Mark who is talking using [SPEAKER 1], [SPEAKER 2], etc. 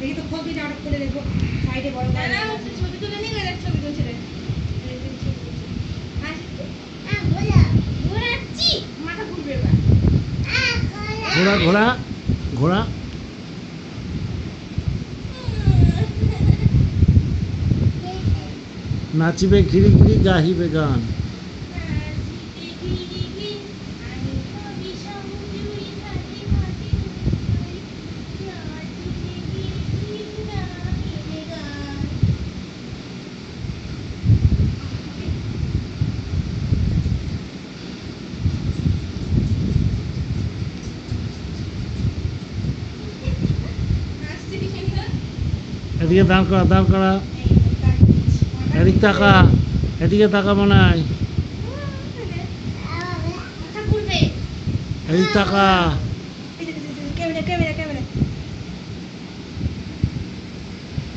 [SPEAKER 1] দেখি তো খোল দিটা আটক করে দেখব। সাইডে বড়
[SPEAKER 2] ছবি তুলে নিয়ে গেলে ছবি ঘুরবে এবার।
[SPEAKER 3] ঘোড়া। ঘোড়া ঘোড়া নাচিবে ঘিরি ঘিরি গাহিবে গান। এদিকে দাঁড় করা দাঁড় করা। এদিক তাকা এদিকে তাকা মনে হয়। এদিক তাকা।